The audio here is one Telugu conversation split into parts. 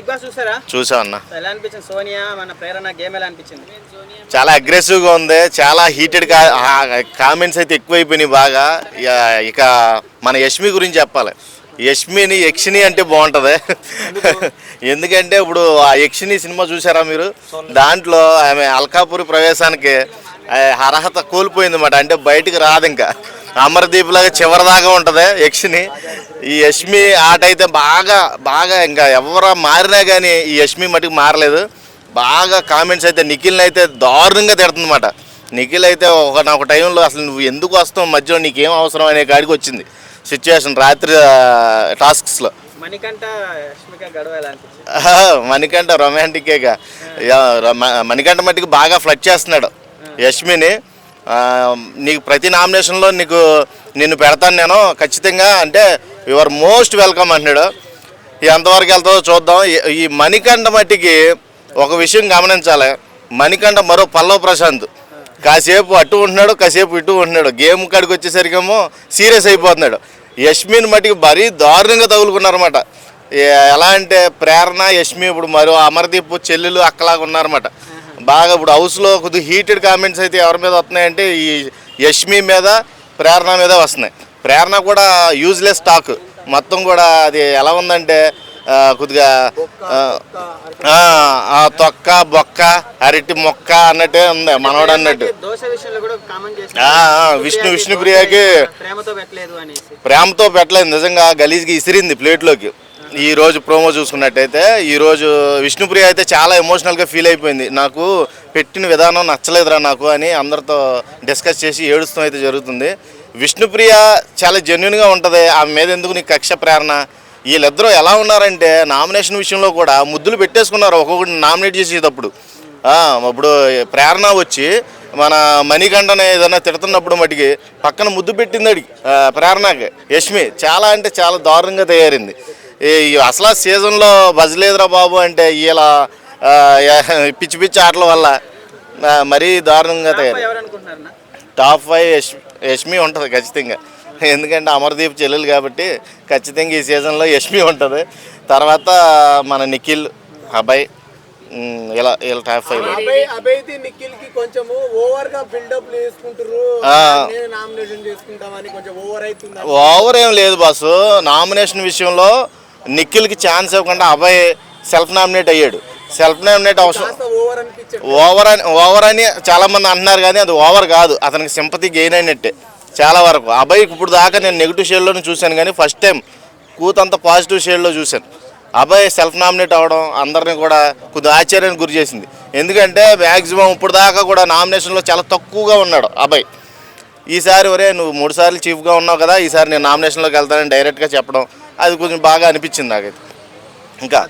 బిగ్ బాస్ చూసారా? చూసా అన్న. ఎలా అనిపించింది? సోనియా మన ప్రేరణ గేమ్ ఎలా అనిపించింది? చాలా అగ్రెసివ్గా ఉంది చాలా హీటెడ్ కామెంట్స్ అయితే ఎక్కువైపోయినాయి బాగా. ఇక- మన యష్మి గురించి చెప్పాలి. యష్మిని యక్షిని అంటే బాగుంటుంది. ఎందుకంటే ఇప్పుడు ఆ యక్షిని సినిమా చూసారా మీరు? దాంట్లో ఆమె అల్కాపురి ప్రవేశానికి అర్హత కోల్పోయింది అన్నమాట. అంటే బయటికి రాదు ఇంకా. అమరదీప్ లాగా చివరిదాకా ఉంటుంది యక్షిని. ఈ యష్మి ఆట అయితే బాగా బాగా ఇంకా ఎవరు మారినా కానీ ఈ యష్మి మటుకు మారలేదు. బాగా కామెంట్స్ అయితే నిఖిల్ని అయితే దారుణంగా తిడుతుందన్నమాట. నిఖిల్ అయితే ఒక ఒక టైంలో అసలు నువ్వు ఎందుకు వస్తావు మధ్యలో నీకేం అవసరం అనే కాడికి వచ్చింది సిచ్యువేషన్ రాత్రి టాస్క్స్లో మణికంఠ రొమాంటికేగా మణికంఠ మట్టికి బాగా ఫ్లడ్ చేస్తున్నాడు యష్మిని. నీకు ప్రతి నామినేషన్లో నీకు నిన్ను పెడతాను నేను. ఖచ్చితంగా అంటే యువర్ మోస్ట్ వెల్కమ్ అంటున్నాడు. ఎంతవరకు వెళ్తుందో చూద్దాం. ఈ- మణికంఠ మట్టికి ఒక విషయం గమనించాలి. మణికంఠ మరో పల్లవ ప్రశాంత్. కాసేపు అటు ఉంటున్నాడు కాసేపు ఇటు ఉంటున్నాడు. గేమ్ కాడికి వచ్చేసరికేమో సీరియస్ అయిపోతున్నాడు. యష్మిని మట్టికి మరీ దారుణంగా తగులుకున్నారన్నమాట. ఎలా అంటే ప్రేరణ యష్మి ఇప్పుడు మరో అమర్దీప్ చెల్లెలు అక్కలాగా ఉన్నారన్నమాట. బాగా ఇప్పుడు హౌస్లో కొద్దిగా హీటెడ్ కామెంట్స్ అయితే ఎవరి మీద వస్తున్నాయంటే ఈ యష్మి మీద ప్రేరణ మీద వస్తున్నాయి. ప్రేరణ కూడా యూజ్లెస్ టాక్ మొత్తం కూడా అది ఎలా ఉందంటే కొద్దిగా ఆ, తొక్క బొక్క అరటి మొక్క అన్నట్టే ఉంది మనోడు అన్నట్టు. విష్ణు విష్ణుప్రియకి ప్రేమతో పెట్టలేదు అనేసి. ప్రేమతో పెట్టలేదు నిజంగా గలీజ్కి ఇసిరింది ప్లేట్లోకి ఈరోజు ప్రోమో చూసుకున్నట్టయితే ఈ రోజు విష్ణుప్రియ అయితే చాలా ఎమోషనల్గా ఫీల్ అయిపోయింది. నాకు పెట్టిన విధానం నచ్చలేదురా నాకు అని అందరితో డిస్కస్ చేసి ఏడుస్తూ అయితే జరుగుతుంది. విష్ణుప్రియ చాలా జెన్యున్గా ఉంటుంది. ఆమె మీద ఎందుకు నీకు కక్ష ప్రేరణ? వీళ్ళిద్దరూ ఎలా ఉన్నారంటే నామినేషన్ విషయంలో కూడా ముద్దులు పెట్టేసుకున్నారు. ఒక్కొక్కటి నామినేట్ చేసేటప్పుడు. ఇప్పుడు ప్రేరణ వచ్చి మన మణికంఠని ఏదైనా తిడుతున్నప్పుడు మటుకి పక్కన ముద్దు పెట్టింది అడిగి ప్రేరణకి. యష్మి చాలా అంటే చాలా దారుణంగా తయారైంది. అసలు ఆ సీజన్లో బజలేదురా బాబు అంటే ఇలా పిచ్చి పిచ్చి ఆటల వల్ల. మరీ దారుణంగా తయారు. టాప్ ఫైవ్ యష్ యష్మి ఉంటుంది ఖచ్చితంగా. ఎందుకంటే అమర్దీప్ చెల్లెలు కాబట్టి ఖచ్చితంగా ఈ సీజన్లో యష్మి ఉంటుంది. తర్వాత మన నిఖిల్ అభయ్ ఇలా ఇలా టాప్ ఫైవ్ అభయ్ అభయ్ది నిఖిల్కి కొంచెము ఓవర్గా బిల్డప్ చేసుకుంటారు ఆ. నేను నామినేషన్ చేసుకుంటామని కొంచెం ఓవర్ అవుతుంది? ఓవర్ ఏం లేదు బాసు. నామినేషన్ విషయంలో నిఖిల్కి ఛాన్స్ ఇవ్వకుండా అభయ్ సెల్ఫ్ నామినేట్ అయ్యాడు. సెల్ఫ్ నామినేట్ అవసరం ఓవర్ అని ఓవర్ అని చాలా మంది అంటున్నారు కానీ అది ఓవర్ కాదు. అతనికి సింపతి గెయిన్ అయినట్టే. చాలా వరకు. అబ్బాయి ఇప్పుడు దాకా నేను నెగిటివ్ షేడ్లోనే చూశాను కానీ ఫస్ట్ టైం కూతంత పాజిటివ్ షేడ్లో చూశాను. అబ్బాయి సెల్ఫ్ నామినేట్ అవ్వడం అందరిని కూడా కొద్దిగా ఆశ్చర్యానికి గురి చేసింది. ఎందుకంటే మ్యాక్సిమం ఇప్పుడు దాకా కూడా నామినేషన్లో చాలా తక్కువగా ఉన్నాడు అబ్బాయి ఈసారి ఒరే నువ్వు మూడు సార్లు చీఫ్గా ఉన్నావు కదా ఈసారి నేను నామినేషన్లోకి వెళ్తానని డైరెక్ట్గా చెప్పడం అది కొంచెం బాగా అనిపించింది నాకైతే. ఇంకా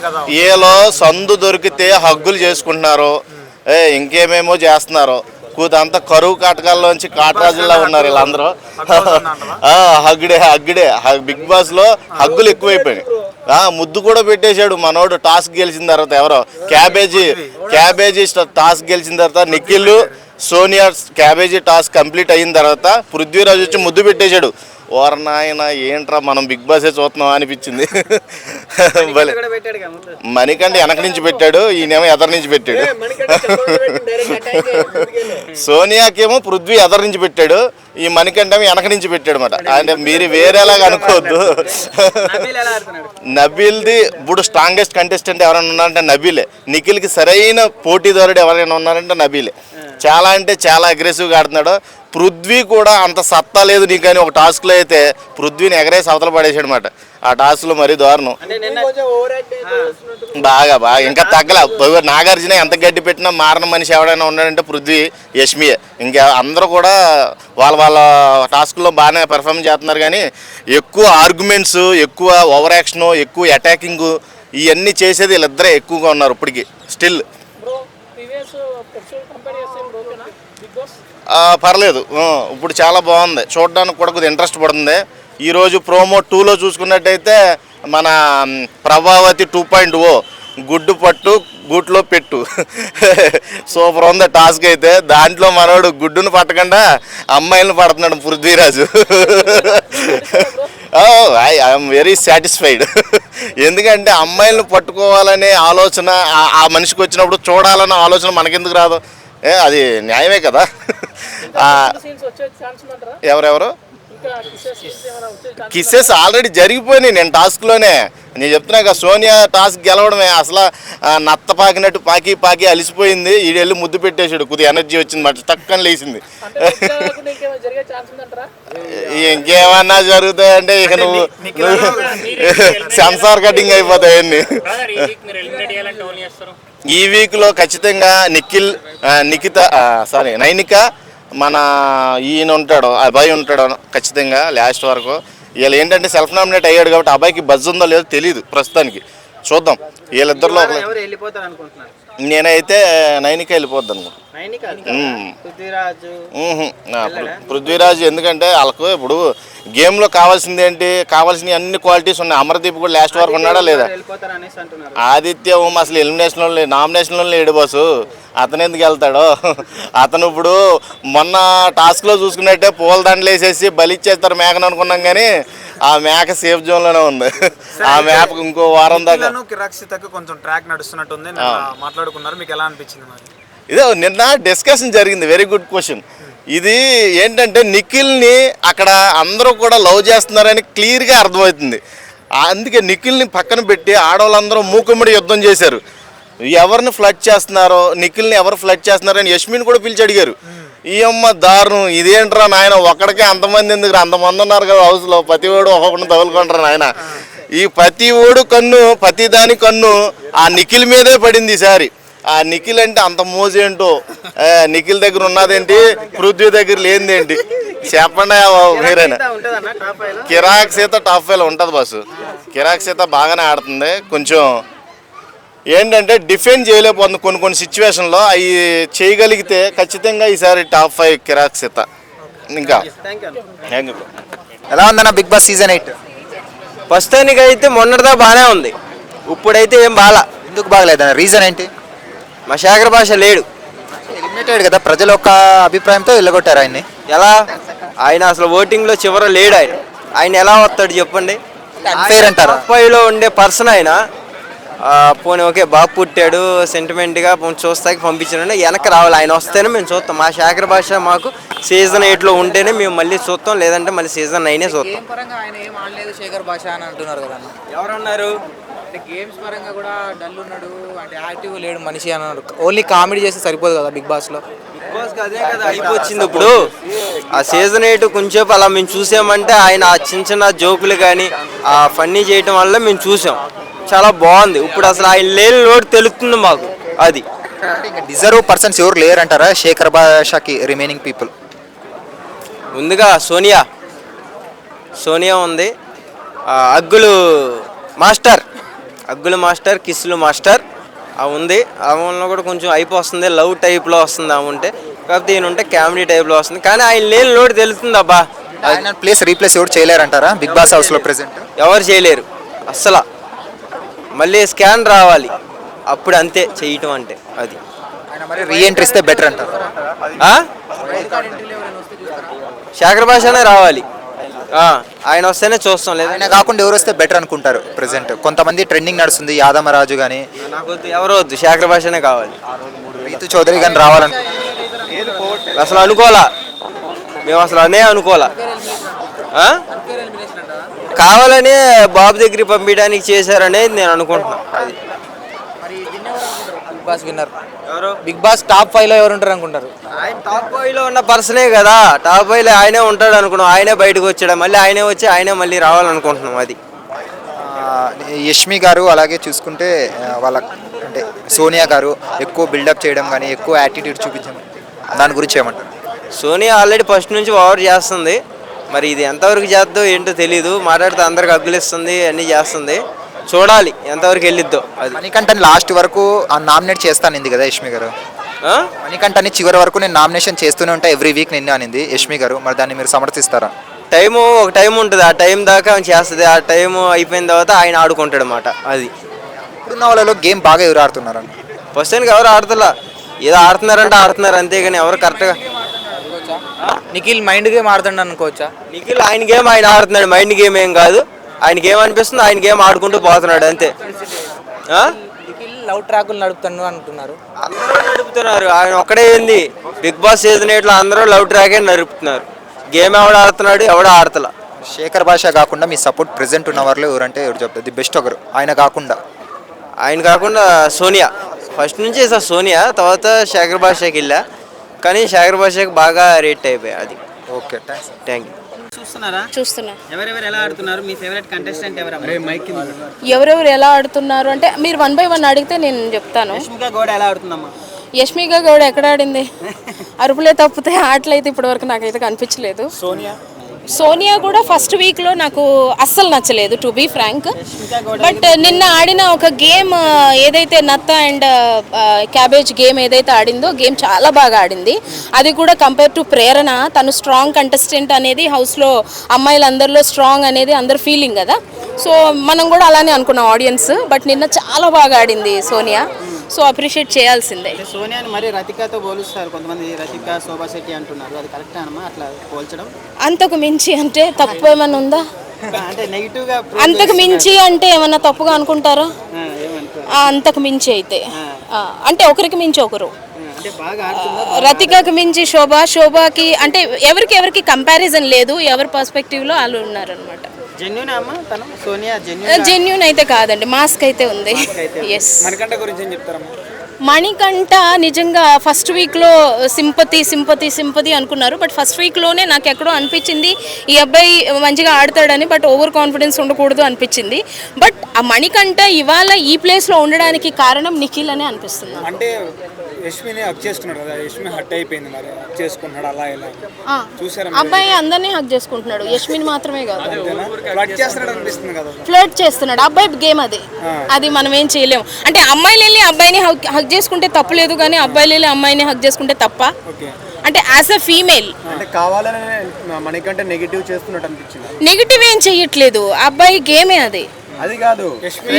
కదా ఏలో సందు దొరికితే హగ్గులు చేసుకుంటున్నారు. ఏ ఇంకేమేమో చేస్తున్నారు. కూతంతా కరువు కాటకాల్లోంచి కాటరాజుల్లా ఉన్నారు వీళ్ళందరూ. హగ్గుడే హగ్గుడే. బిగ్ బాస్లో హగ్గులు ఎక్కువైపోయినాయి. ఆ, ముద్దు కూడా పెట్టేశాడు మనోడు టాస్క్ గెలిచిన తర్వాత ఎవరో. క్యాబేజీ క్యాబేజీ టాస్క్ గెలిచిన తర్వాత Nikhil Sonia cabbage task complete అయిన తర్వాత పృథ్వీరాజ్ వచ్చి ముద్దు పెట్టేశాడు. ఓర నాయన ఏంట్రా మనం బిగ్ బాసే చూస్తున్నాం అనిపించింది. భలే. కూడా పెట్టాడు కదా ముందు. మణికంఠ వెనక నుంచి పెట్టాడు ఈయనేమో ఎదరి నుంచి పెట్టాడు. సోనియాకేమో పృథ్వీ ఎదరి నుంచి పెట్టాడు ఈ మణికంఠ వెనక నుంచి పెట్టాడు అనమాట అంటే మీరు వేరేలాగా అనుకోవద్దు. నబీల్ది ఇప్పుడు స్ట్రాంగెస్ట్ కంటెస్టెంట్ ఎవరైనా ఉన్నారంటే నబీలే. నిఖిల్కి సరైన పోటీదారుడు ఎవరైనా ఉన్నారంటే నబీలే. చాలా అంటే చాలా అగ్రెసివ్గా ఆడుతున్నాడు. పృథ్వీ కూడా అంత సత్తా లేదు నీకు అని ఒక టాస్క్లో అయితే పృథ్వీని ఎగరేసి అవతల పడేసాడు అనమాట ఆ టాస్క్లో మరీ దారుణం. బాగా బాగా. ఇంకా తగ్గల. నాగార్జున ఎంత గడ్డి పెట్టినా మారణ మనిషి ఎవడైనా ఉన్నాడంటే పృథ్వీ యష్మియే ఇంకా అందరూ కూడా వాళ్ళ వాళ్ళ టాస్క్లో బాగానే పెర్ఫామ్ చేస్తున్నారు కానీ ఎక్కువ ఆర్గ్యుమెంట్స్ ఎక్కువ ఓవర్ యాక్షన్ ఎక్కువ అటాకింగ్ ఇవన్నీ చేసేది వీళ్ళిద్దరే ఎక్కువగా ఉన్నారు ఇప్పటికి. Still bro previous episode compare చేస్తే ఇప్పుడు ఓకేనా బిగ్ బాస్ పర్లేదు. ఇప్పుడు చాలా బాగుంది. చూడడానికి కూడా కొద్దిగా ఇంట్రెస్ట్ పడుతుంది. ఈరోజు ప్రోమో టూలో చూసుకున్నట్టయితే మన ప్రభావతి టూ పాయింట్ ఓ గుడ్డు పట్టు గుట్లో పెట్టు. సూపర్ ఉంది టాస్క్ అయితే. దాంట్లో మనోడు గుడ్డును పట్టకుండా అమ్మాయిలను పడుతున్నాడు పృథ్వీరాజు. ఐఎమ్ వెరీ సాటిస్ఫైడ్ ఎందుకంటే అమ్మాయిలను పట్టుకోవాలనే ఆలోచన ఆ- ఆ మనిషికి వచ్చినప్పుడు చూడాలన్న ఆలోచన మనకెందుకు రాదు? ఏ అది న్యాయమే కదా. ఎవరెవరు? కిస్సెస్ ఆల్రెడీ జరిగిపోయినాయి నేను టాస్క్లోనే నేను చెప్తున్నా కదా సోనియా టాస్క్ గెలవడమే. అసలు నత్త పాకినట్టు పాకి పాకి అలిసిపోయింది. ఈడు వెళ్ళి ముద్దు పెట్టేశాడు. కొద్దిగా ఎనర్జీ వచ్చింది మాట తక్కువ లేచింది. ఇంకేమన్నా జరుగుతాయంటే ఇక నువ్వు సెన్సార్ కటింగ్ అయిపోతాయి అన్ని. ఈ వీక్లో ఖచ్చితంగా నిఖిల్ నిఖిత సారీ నైనిక మన ఈయన ఉంటాడు అబ్బాయి ఉంటాడు ఖచ్చితంగా లాస్ట్ వరకు. వీళ్ళు ఏంటంటే సెల్ఫ్ నామినేట్ అయ్యాడు కాబట్టి అబ్బాయికి బజ్ ఉందో లేదో తెలియదు ప్రస్తుతానికి. చూద్దాం. వీళ్ళిద్దరిలో నేనైతే నైనిక వెళ్ళిపోద్ది మ్మ్. పృథ్వీరాజు? ఎందుకంటే వాళ్ళకు ఇప్పుడు గేమ్లో కావాల్సింది ఏంటి? కావాల్సిన అన్ని క్వాలిటీస్ ఉన్నాయి. అమర్దీప్ కూడా లాస్ట్ వరకు ఉన్నాడా లేదా? ఆదిత్య ఓం అసలు ఎలిమినేషన్లో లే నామినేషన్లో లేడు బాసు అతను ఎందుకు వెళ్తాడు? అతను ఇప్పుడు మొన్న టాస్క్లో చూసుకున్నట్టే పూల దండలు వేసేసి బలిచ్చేస్తారు మేకను అనుకున్నాం కానీ ఆ మేక సేఫ్ జోన్లోనే ఉంది. ఆ మేకకు ఇంకో వారం దాకా. కొంచెం ట్రాక్ నడుస్తున్నట్టుంది. మాట్లాడుకున్నారు. మీకు ఎలా అనిపించింది మరి? ఇదే నిన్న డిస్కషన్ జరిగింది. వెరీ గుడ్ క్వశ్చన్ ఇది ఏంటంటే నిఖిల్ని అక్కడ అందరూ కూడా లవ్ చేస్తున్నారని క్లియర్గా అర్థమవుతుంది. అందుకే నిఖిల్ని పక్కన పెట్టి ఆడవాళ్ళందరూ మూకుమ్మడి యుద్ధం చేశారు. ఎవరిని ఫ్లడ్ చేస్తున్నారో నిఖిల్ని ఎవరు ఫ్లడ్ చేస్తున్నారని యష్మిని కూడా పిలిచి అడిగారు. ఈ అమ్మ దారుణం. ఇదేంట్రా నాయన? ఒక్కడికే అంతమంది ఎందుకు అంతమంది ఉన్నారు కదా హౌస్లో ప్రతి వాడు ఒక్కొక్కడిని తగులుకుంటారు నాయన. ఈ ప్రతి ఓడు కన్ను ప్రతి దాని కన్ను ఆ నిఖిల్ మీదే పడింది ఈసారి. ఆ నిఖిల్ అంటే అంత మోజేంటో నిఖిల్ దగ్గర ఉన్నదేంటి? పృథ్వీ దగ్గర లేనిదేంటి? చెప్పండి మీరైనా. ఉంటుందన్న టాప్ ఫైవ్లో? కిరాక్ సీత టాప్ ఫైవ్ ఉంటుంది బస్సు. కిరాక్ సీత బాగానే ఆడుతుంది. కొంచెం ఏంటంటే డిఫెండ్ చేయలేకపోతుంది కొన్ని కొన్ని సిచ్యువేషన్లో అవి చేయగలిగితే ఖచ్చితంగా ఈసారి టాప్ ఫైవ్ కిరాక్ సీత. ఇంకా. ఎలా ఉందన్న బిగ్ బాస్ సీజన్ ఎయిట్? ప్రస్తుతానికి అయితే మొన్నటిదా బాగానే ఉంది. ఇప్పుడైతే ఏం బాలా. ఎందుకు బాగలేదన్న రీజన్ ఏంటి? మా శేఖర భాష లేడు. ఎలిమినేటెడ్ కదా ప్రజల యొక్క అభిప్రాయంతో వెళ్ళగొట్టారు ఆయన్ని. ఎలా? ఆయన అసలు ఓటింగ్లో చివర లేడు ఆయన. ఆయన ఎలా వస్తాడు చెప్పండి? అంటారా? ముప్పైలో ఉండే పర్సన్ ఆయన. పోనీ ఓకే బాగా పుట్టాడు సెంటిమెంట్గా పోనీ చూస్తాకి పంపించాడు వెనక్కి రావాలి. ఆయన వస్తేనే మేము చూస్తాం. మా శేఖర భాష మాకు సీజన్ ఎయిట్లో ఉంటేనే మేము మళ్ళీ చూస్తాం లేదంటే మళ్ళీ సీజన్ నైనే చూస్తాం. గేమ్ పరంగా ఆయన ఏం ఆడలేదు శేఖర్ భాష అని అంటున్నారు కదా. ఎవరన్నారు? అంటే గేమ్స్ పరంగా కూడా డల్ ఉన్నాడు అంటే యాక్టివ్ లేడు మనిషి అని అన్నారు. ఓన్లీ కామెడీ చేస్తే సరిపోదు కదా బిగ్ బాస్లో? బిగ్ బాస్ అదే కదా అయిపోయింది ఇప్పుడు. ఆ సీజన్ ఎయిట్ కొంచెంసేపు అలా మేము చూసామంటే ఆయన ఆ చిన్న చిన్న జోకులు కానీ ఆ ఫన్నీ చేయటం వల్ల మేము చూసాం. చాలా బాగుంది. ఇప్పుడు అసలు ఆయన లేని లోటు తెలుస్తుంది మాకు. అది. డిజర్వ్ పర్సన్స్ ఎవరు లేరంటారా? శేఖర్ భాషకి రిమైనింగ్ పీపుల్ ముందుగా సోనియా. సోనియా ఉంది. ఆ, అగ్గులు మాస్టర్. అగ్గులు మాస్టర్ కిస్లు మాస్టర్. ఆ ఉంది. ఆమెలో కూడా కొంచెం అయిపోతుంది లవ్ టైప్లో వస్తుంది ఆమె ఉంటే. కాకపోతే ఈయన ఉంటే కామెడీ టైప్లో వస్తుంది. కానీ ఆయన లేని లోటు తెలుస్తుంది అబ్బా. ఆయన ప్లేస్ రీప్లేస్ ఎవరు చేయలేరంటారా? బిగ్ బాస్ హౌస్లో ప్రెసెంట్ ఎవరు చేయలేరు. అస్సలు. మళ్ళీ స్కాన్ రావాలి. అప్పుడు అంతే చేయటం అంటే అది. మరి రీఎంట్రీ ఇస్తే బెటర్ అంటారు? శేఖర్ భాషనే రావాలి. ఆయన వస్తేనే చూస్తాం లేదా? ఆయన కాకుండా ఎవరు వస్తే బెటర్ అనుకుంటారు ప్రెసెంట్ కొంతమంది ట్రెండింగ్ నడుస్తుంది యాదమరాజు కానీ ఎవరు వద్దు శేఖర్ భాషనే కావాలి. రీతు చౌదరి కానీ రావాలను. అసలు అనుకోలా మేము అసలు అనే అనుకోలా ఆ? కావాలనే బాబు దగ్గరికి పంపించడానికి చేశారనేది నేను అనుకుంటున్నాను అది. బిగ్ బాస్ విన్నర్ ఎవరు? బిగ్ బాస్ టాప్ ఫైవ్లో ఎవరు ఉంటారు అనుకుంటారు? ఆయన టాప్ ఫైవ్లో ఉన్న పర్సనే కదా. టాప్ ఫైవ్లో ఆయనే ఉంటాడు అనుకున్నాం. ఆయనే బయటకు వచ్చాడు. మళ్ళీ ఆయనే వచ్చి ఆయనే మళ్ళీ రావాలనుకుంటున్నాం అది. ఆ, యష్మి గారు అలాగే చూసుకుంటే వాళ్ళ అంటే సోనియా గారు ఎక్కువ బిల్డప్ చేయడం కానీ ఎక్కువ యాటిట్యూడ్ చూపించడం దాని గురించి ఏమంటారు? సోనియా ఆల్రెడీ ఫస్ట్ నుంచి ఓవర్ చేస్తుంది. మరి ఇది ఎంతవరకు చేద్దో ఏంటో తెలియదు మాట్లాడితే అందరికి అగ్గులిస్తుంది అన్నీ చేస్తుంది. చూడాలి ఎంతవరకు వెళ్ళిద్దో అది. మణికంఠని లాస్ట్ వరకు నామినేట్ చేస్తానింది కదా యష్మి గారు? మణికంఠని చివరి వరకు నేను నామినేషన్ చేస్తూనే ఉంటా ఎవ్రీ వీక్ నిన్న అనింది యష్మి గారు. మరి దాన్ని మీరు సమర్థిస్తారా? టైము ఒక టైం ఉంటుంది. ఆ టైం దాకా చేస్తుంది. ఆ టైం అయిపోయిన తర్వాత ఆయన ఆడుకుంటాడు అనమాట అది. ఇప్పుడున్న వాళ్ళలో గేమ్ బాగా ఎవరు ఆడుతున్నారని ప్రస్తుతానికి ఎవరు ఆడుతులా? ఏదో ఆడుతున్నారంటే ఆడుతున్నారు. అంతేగాని ఎవరు కరెక్ట్గా నిఖిల్ మైండ్ గేమ్ ఆడుతుండ అనుకోవచ్చా? నిఖిల్ ఆయన గేమ్ ఆయన ఆడుతున్నాడు మైండ్ గేమ్ ఏం కాదు. ఆయన గేమ్ అనిపిస్తుంది ఆయన గేమ్ ఆడుకుంటూ పోతున్నాడు అంతే. ఆ? నిఖిల్ లవ్ ట్రాకులు నడుపుతాను అంటున్నారు. అందరూ నడుపుతున్నారు ఆయన ఒక్కడే ఏంది? బిగ్ బాస్ సీజన్ ఎయిట్లో అందరూ లవ్ ట్రాకే నడుపుతున్నారు. గేమ్ ఎవడు ఆడుతున్నాడు ఎవడు ఆడతలా? శేఖర్ భాష కాకుండా మీ సపోర్ట్ ప్రెసెంట్ ఉన్న వాళ్ళు ఎవరంటే ఎవరు చెప్తారు? ది బెస్ట్ ఒకరు ఆయన కాకుండా. ఆయన కాకుండా సోనియా. ఫస్ట్ నుంచి సార్ సోనియా తర్వాత శేఖర్ భాషకి వెళ్ళా. కానీ శేఖర్ భాషకి బాగా రేట్ అయిపోయాయి అది. ఓకే. థ్యాంక్ యూ చూస్తున్నారా? చూస్తున్నా. ఎవరెవరు ఎలా ఆడుతున్నారు? మీ ఫేవరెట్ కంటెస్టెంట్ ఎవరు ఎవరెవరు ఎలా ఆడుతున్నారు? అంటే మీరు వన్ బై వన్ అడిగితే నేను చెప్తాను. రష్మిక గౌడ ఎలా ఆడుతుందమ్మా? యష్మిక గౌడ్ ఎక్కడ ఆడింది? అరుపులే తప్పితే ఆటలైతే ఇప్పటివరకు నాకైతే కనిపించలేదు. సోనియా? సోనియా కూడా ఫస్ట్ వీక్లో నాకు అస్సలు నచ్చలేదు టు బీ ఫ్రాంక్ బట్ నిన్న ఆడిన ఒక గేమ్ uh, ఏదైతే నత్త and uh, uh, cabbage game ఏదైతే ఆడిందో గేమ్ చాలా బాగా ఆడింది. అది కూడా కంపేర్ టు ప్రేరణ తను స్ట్రాంగ్ కంటెస్టెంట్ అనేది హౌస్లో అమ్మాయిలందరిలో స్ట్రాంగ్ అనేది అందరు ఫీలింగ్ కదా. సో మనం కూడా అలానే అనుకున్నాం ఆడియన్స్ బట్ నిన్న చాలా బాగా ఆడింది సోనియా. సో అప్రిషియేట్ చేయాల్సిందే. సోనియాని మరి రతికతో పోలుస్తారు కొంతమంది రతిక శోభా శెట్టి అంటున్నారు. అది కరెక్ట్ అనమా అట్లా పోల్చడం? అంతకు మించి అంటే తప్పు ఏమైనా ఉందా? అంటే నెగిటివ్గా అంతకు మించి అంటే ఏమన్నా తప్పుగా అనుకుంటారా? ఆ, ఏమంటారు? ఆ, అంతకు మించి అయితే. అంటే ఒకరికి మించి ఒకరు. రతికకి మించి శోభ శోభకి అంటే ఎవరికి ఎవరికి కంపారిజన్ లేదు ఎవరి పర్స్పెక్టివ్లో వాళ్ళు ఉన్నారనమాట జెన్యున్ అమ్మా తను? సోనియా జెన్యున్ జెన్యున్ అయితే కాదండి మాస్క్ అయితే ఉంది. ఎస్ మనకంట గురించి ఏం చెప్తారమ్మా? మణికంఠ నిజంగా ఫస్ట్ వీక్లో సింపతి సింపతి సింపతి అనుకున్నారు బట్ ఫస్ట్ వీక్లోనే నాకు ఎక్కడో అనిపించింది ఈ అబ్బాయి మంచిగా ఆడతాడని బట్ ఓవర్ కాన్ఫిడెన్స్ ఉండకూడదు అనిపించింది. బట్ ఆ మణికంఠ ఇవాళ ఈ ప్లేస్లో ఉండడానికి కారణం నిఖిల్ అనే అనిపిస్తుంది. అంటే యష్మిని హక్ చేసుకున్నాడు కదా యష్మి హట్ అయిపోయింది మరి హక్ చేసుకున్నాడు అలా ఇలా. ఆ, చూసారా అబ్బాయి అందరినీ హక్ చేసుకుంటున్నాడు యష్మిని మాత్రమే కాదు. ఫ్లడ్ చేస్తున్నాడు అనిపిస్తుంది కదా ఫ్లర్ట్ చేస్తున్నాడు అబ్బాయి గేమ్ అది. అది మనం ఏం చేయలేము. అంటే అమ్మాయిలు వెళ్ళి అబ్బాయిని హక్ హక్ చేసుకుంటే తప్పు లేదు కానీ అబ్బాయిలు వెళ్ళి అమ్మాయిని హక్ చేసుకుంటే తప్ప. ఓకే. అంటే యాజ్ అ ఫీమేల్. అంటే కావాలనే మనకంటే నెగిటివ్ చేస్తున్నట్టు అనిపించింది? నెగిటివ్ ఏం చెయ్యట్లేదు. అబ్బాయి గేమే అది. అది కాదు.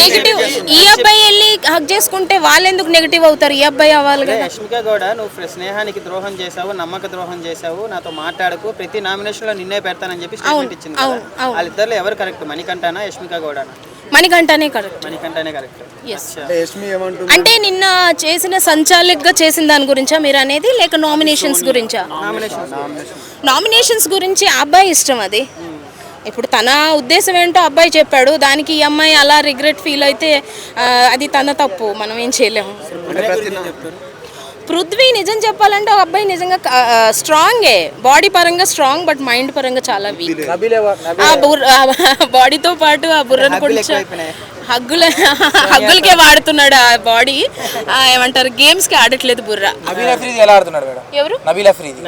నెగిటివ్ ఈ అబ్బాయి వెళ్ళి హక్ చేసుకుంటే వాళ్ళు ఎందుకు నెగిటివ్ అవుతారు? ఈ అబ్బాయి అవ్వాలి కదా. యష్మిక గౌడ నువ్వు స్నేహానికి ద్రోహం చేసావు నమ్మక ద్రోహం చేసావు నాతో మాట్లాడకు ప్రతి నామినేషన్లో నిన్నే పెడతానని చెప్పి స్టేట్మెంట్ ఇచ్చింది కదా. అవును, అవును. వాళ్ళిద్దరిలో ఎవరు కరెక్ట్ మణికంఠనా యష్మిక గౌడనా? మణికంఠనే కరెక్ట్ మణికంఠనే కరెక్ట్ ఎస్ అంటే యష్మి ఏమంటుంది? అంటే నిన్న చేసిన సంచాలకుగా చేసిన దాని గురించా మీరు అనేది లేక నామినేషన్స్ గురించా? నామినేషన్స్ గురించి ఆ అబ్బాయి ఇష్టం అది. ఇప్పుడు తన ఉద్దేశం ఏంటో అబ్బాయి చెప్పాడు. దానికి ఈ అమ్మాయి అలా రిగ్రెట్ ఫీల్ అయితే అది తన తప్పు. మనం ఏం చేయలేము. పృథ్వీ నిజం చెప్పాలంటే ఒక అబ్బాయి నిజంగా స్ట్రాంగే బాడీ పరంగా స్ట్రాంగ్ బట్ మైండ్ పరంగా చాలా వీక్ ఆ బుర్ర బాడీతో పాటు ఆ బుర్రను కొంచెం హగ్గుల హగ్గులకే వాడుతున్నాడు ఆ బాడీ ఏమంటారు? గేమ్స్కి ఆడట్లేదు బుర్ర. నబీల్ అఫ్రీది ఎలా ఆడుతున్నాడు మేడం? ఎవరు? నబీల్ అఫ్రీది.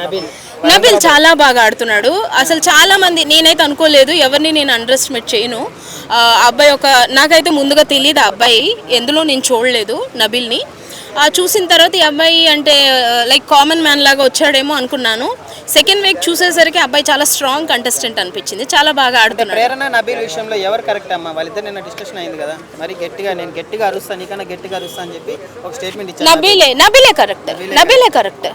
నబిల్. చాలా బాగా ఆడుతున్నాడు. అసలు చాలా మంది నేనైతే అనుకోలేదు ఎవరిని నేను అండర్ ఎస్టిమేట్ చేయను. ఆ అబ్బాయి ఒక నాకైతే ముందుగా తెలియదు ఆ అబ్బాయి. ఎందులో నేను చూడలేదు నబిల్ని. ఆ చూసిన తర్వాత ఈ అబ్బాయి అంటే లైక్ కామన్ మ్యాన్ లాగా వచ్చాడేమో అనుకున్నాను. సెకండ్ వీక్ చూసేసరికి అబ్బాయి చాలా స్ట్రాంగ్ కంటెస్టెంట్ అనిపించింది. చాలా బాగా ఆడుతున్నాడు. ప్రేరణ నబీల్ విషయంలో ఎవరు కరెక్ట్ అమ్మా? వాళ్ళిద్దరు నిన్న డిస్కషన్ అయింది కదా. మరి గట్టిగా నేను గట్టిగా అరుస్తాను నీకన్నా గట్టిగా అరుస్తా అని చెప్పి ఒక స్టేట్మెంట్ ఇచ్చాను నబీలే నబీలే. కరెక్ట్ నబీలే కరెక్ట్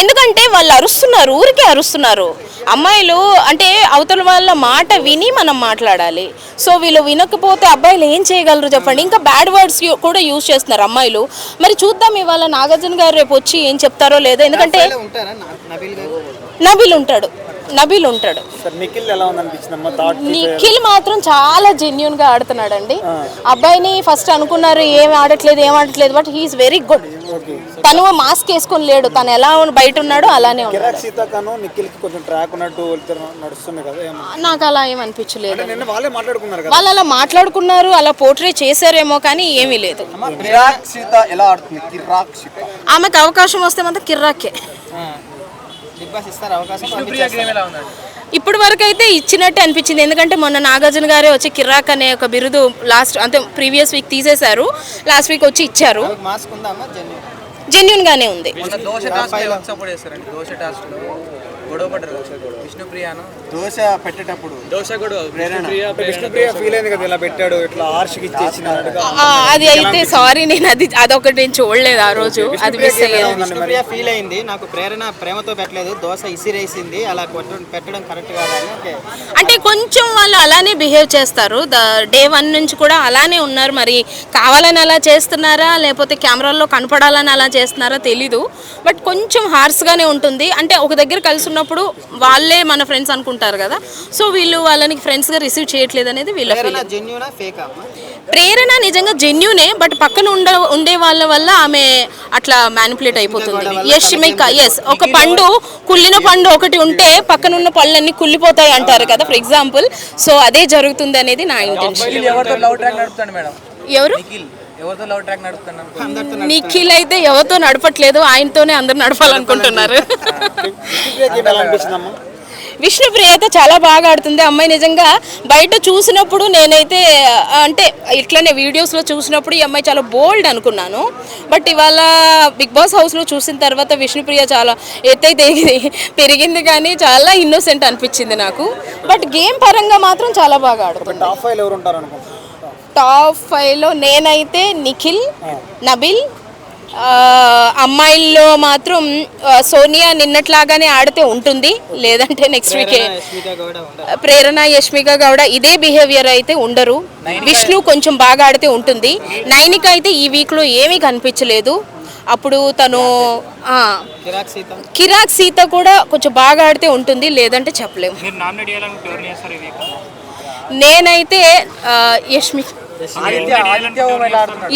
ఎందుకంటే వాళ్ళు అరుస్తున్నారు ఊరికే అరుస్తున్నారు. అమ్మాయిలు అంటే అవతల వాళ్ళ మాట విని మనం మాట్లాడాలి. సో వీళ్ళు వినకపోతే అబ్బాయిలు ఏం చేయగలరు చెప్పండి? ఇంకా బ్యాడ్ వర్డ్స్ కూడా యూజ్ చేస్తున్నారు అమ్మాయిలు. మరి చూద్దాం ఇవాళ నాగార్జున గారు రేపు వచ్చి ఏం చెప్తారో లేదో. ఎందుకంటే నబీల్ ఉంటాడు. నబీల్ ఉంటాడు. సార్ నిఖిల్ ఎలా మాత్రం చాలా జెన్యున్గా ఆడుతున్నాడండి. అబ్బాయిని ఫస్ట్ అనుకున్నారు ఏం ఆడట్లేదు ఏం ఆడట్లేదు బట్ హీఈస్ వెరీ గుడ్ తను మాస్క్ వేసుకొని లేడు. తను ఎలా బయట ఉన్నాడో అలానే ఉన్నాడు. కిరాక్ సీతాకాను నిఖిల్కి కొంచెం ట్రాక్ ఉన్నట్టు వెళ్తారు నడుస్తుంది కదా ఏమో. నాకు అలా ఏం అనిపించలేదు. నిన్న వాళ్ళే మాట్లాడుకున్నారు కదా. వాళ్ళు అలా మాట్లాడుకున్నారు అలా పోర్ట్రే చేశారేమో కానీ ఏమీ లేదు. సీత ఎలా ఆడుతుంది? ఆమెకు అవకాశం వస్తే మాత్రం కిర్రాకే బిగ్ బాస్ ఇస్తారు అవకాశం పంపించేస్తారు. ఇప్పటి వరకు అయితే ఇచ్చినట్టే అనిపించింది. ఎందుకంటే మొన్న నాగార్జున గారే వచ్చి కిర్రాక్ అనే ఒక బిరుదు లాస్ట్ అంటే ప్రీవియస్ వీక్ తీసేశారు. లాస్ట్ వీక్ వచ్చి ఇచ్చారు. మాస్క్ ఉందా జెన్యున్ గానే ఉంది. దోశ గొడవ పడ్డారు. విష్ణుప్రియను. దోశ పెట్టేటప్పుడు దోశ గొడవ. విష్ణుప్రియ ఫీల్ అయింది కదా ఇలా పెట్టాడు ఇట్లా ఆర్ష్కి ఇచ్చేసిన ఆ, అది అయితే సారీ నేను అది అదొకటి నేను చూడలేదు ఆ రోజు. అది మిస్ అయ్యాను. విష్ణుప్రియ ఫీల్ అయింది. నాకు ప్రేరణ ప్రేమతో పెట్టలేదు. దోశ ఇసిరేసింది. అలా కొట్టడం పెట్టడం కరెక్ట్ కాదా అని ఓకే. అంటే కొంచెం వాళ్ళు అలానే బిహేవ్ చేస్తారు. ద డే వన్ నుంచి కూడా అలానే ఉన్నారు మరి. కావాలని అలా చేస్తున్నారా? లేకపోతే కెమెరాల్లో కనపడాలని అలా చేస్తున్నారా తెలీదు. బట్ కొంచెం హార్స్గానే ఉంటుంది. అంటే ఒక దగ్గర కలిసి ఉన్నప్పుడు వాళ్ళే మన ఫ్రెండ్స్ అనుకుంటారు కదా. సో వీళ్ళు వాళ్ళని ఫ్రెండ్స్గా రిసీవ్ చేయట్లేదు అనేది వీళ్ళ ప్రేరణ ఫీలింగ్ జెన్యునా ఫేక్ అమ్మా ప్రేరణ నిజంగా జెన్యునే బట్ పక్కన ఉండ ఉండే వాళ్ళ వల్ల ఆమె అట్లా మ్యానిపులేట్ అయిపోతుంది. యష్మిక ఎస్ ఒక పండు కుళ్ళిన పండు ఒకటి ఉంటే పక్కన ఉన్న పళ్ళన్నీ కుళ్ళిపోతాయి అంటారు కదా ఫర్ ఎగ్జాంపుల్ సో అదే జరుగుతుంది అనేది నా ఇంటెన్షన్ ఎవరు? ఎవరితో లవ్ ట్రాక్ నడుపుతాడు నిఖిల్ అయితే ఎవరితో నడపట్లేదు ఆయనతోనే అందరు నడపాలనుకుంటున్నారు. విష్ణుప్రియ అయితే చాలా బాగా ఆడుతుంది. అమ్మాయి నిజంగా బయట చూసినప్పుడు నేనైతే అంటే ఇట్లనే వీడియోస్లో చూసినప్పుడు ఈ అమ్మాయి చాలా బోల్డ్ అనుకున్నాను. బట్ ఇవాళ బిగ్ బాస్ హౌస్లో చూసిన తర్వాత విష్ణుప్రియ చాలా ఎత్తైతే పెరిగింది కానీ చాలా ఇన్నోసెంట్ అనిపించింది నాకు. బట్ గేమ్ పరంగా మాత్రం చాలా బాగా ఆడుతుంది. టాప్ ఫైవ్లో నేనైతే నిఖిల్ నబిల్ అమ్మాయిల్లో మాత్రం సోనియా నిన్నట్లాగానే ఆడితే ఉంటుంది. లేదంటే నెక్స్ట్ వీకే ప్రేరణ యష్మిక గౌడ ఇదే బిహేవియర్ అయితే ఉండరు. విష్ణు కొంచెం బాగా ఆడితే ఉంటుంది. నైనిక అయితే ఈ వీక్లో ఏమీ కనిపించలేదు. అప్పుడు తను ఆ, కిరాక్ సీత. కూడా కొంచెం బాగా ఆడితే ఉంటుంది. లేదంటే చెప్పలేము. నేనైతే ఆ,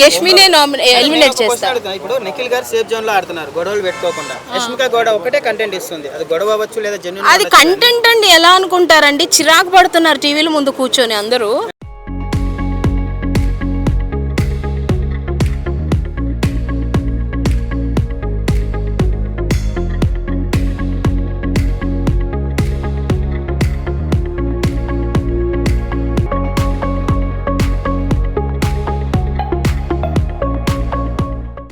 యష్మినే ఎలిమినేట్ నేను ఒక చేస్తా. question అడుగుతా. ఇప్పుడు. నిఖిల్ గారు సేఫ్ జోన్లో ఆడుతున్నారు గొడవలు పెట్టుకోకుండా. యష్మిక గౌడ ఒకటే కంటెంట్ ఇస్తుంది. అది గొడవ అవ్వచ్చు లేదా జెన్యున్ అది కంటెంట్ అండి. ఎలా అనుకుంటారండి? చిరాకు పడుతున్నారు టీవీల ముందు కూర్చొని అందరూ.